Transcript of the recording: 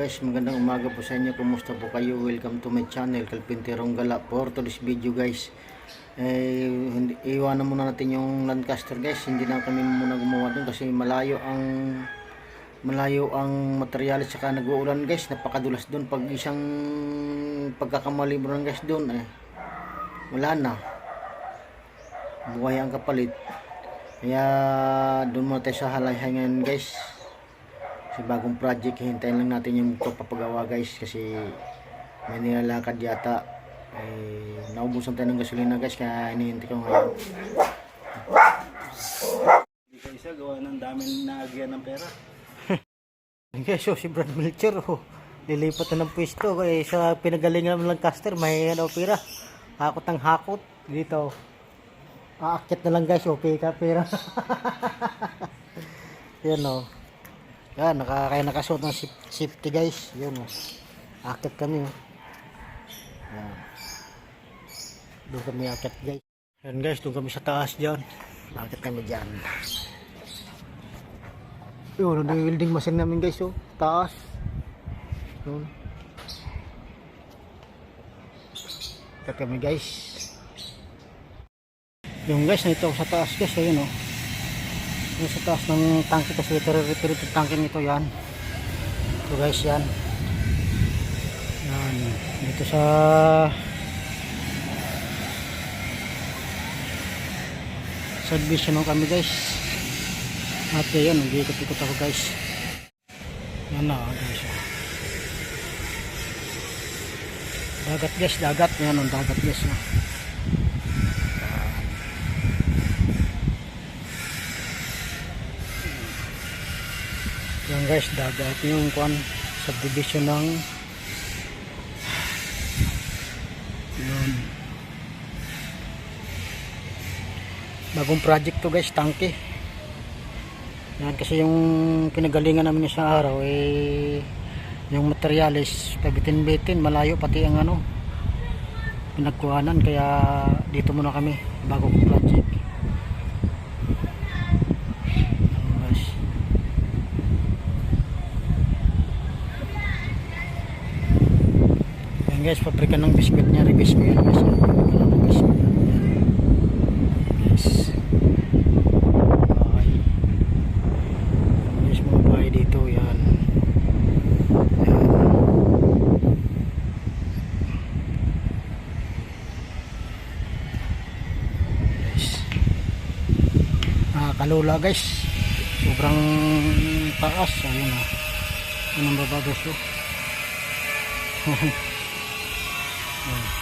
guys, magandang umaga po sa inyo. Kumusta po kayo? Welcome to my channel, Kalpinterong Gala. For today's video guys, eh, iwanan muna natin yung Lancaster guys. Hindi na kami muna gumawa dun kasi malayo ang malayo ang materialis saka nag-uulan guys. Napakadulas dun. Pag isang pagkakamali mo guys dun eh, wala na. Buhay ang kapalit. Kaya doon muna tayo sa halayhay ngayon guys. Kasi bagong project, hintayin lang natin yung papagawa guys kasi may nilalakad yata. Eh, naubusan tayo ng gasolina guys kaya hinihintay ko ngayon. Hindi ka isa, gawa ng dami na agyan ng pera. Guys, so si Brad Melcher oh, lilipat na ng pwesto eh, sa pinagalingan ng Lancaster may ano pera. Hakot ang hakot dito. Aakit na lang guys, okay ka pera. Yan oh. Yan, naka, kaya nakasuot ng saf- safety guys. Yan oh. Akit kami oh. Yan. Doon kami akit guys. Yan guys, doon kami sa taas dyan. Akit kami dyan. Yun, ano yung welding machine namin guys, oh. Taas. Yun. Ito kami guys. Yung guys, na ito sa taas guys, ayun oh. Yung sa taas ng tangke kasi ito, repeated tangke nito yan. Ito guys, yan. Yan. Dito sa subdivision mo kami guys. At yun, nag-ikot-ikot ako guys. Yan na guys. oh. Dagat guys, dagat. Yan ang dagat guys. oh. Yan guys, dagat yung kwan subdivision ng yun. Bagong project to guys, tangke. Yan kasi yung pinagalingan namin sa araw eh yung materialis pabitin-bitin malayo pati ang ano pinagkuhanan kaya dito muna kami bago kong project Yan, guys. Yan guys, pabrika ng biscuit niya, ribis mo yan guys. Ng biscuit. Yan. Yes. Bahay. Dito, yan. Yan. Yes. Ah, guys. Sobrang taas. Ayun ah. Anong baba guys oh. Yan.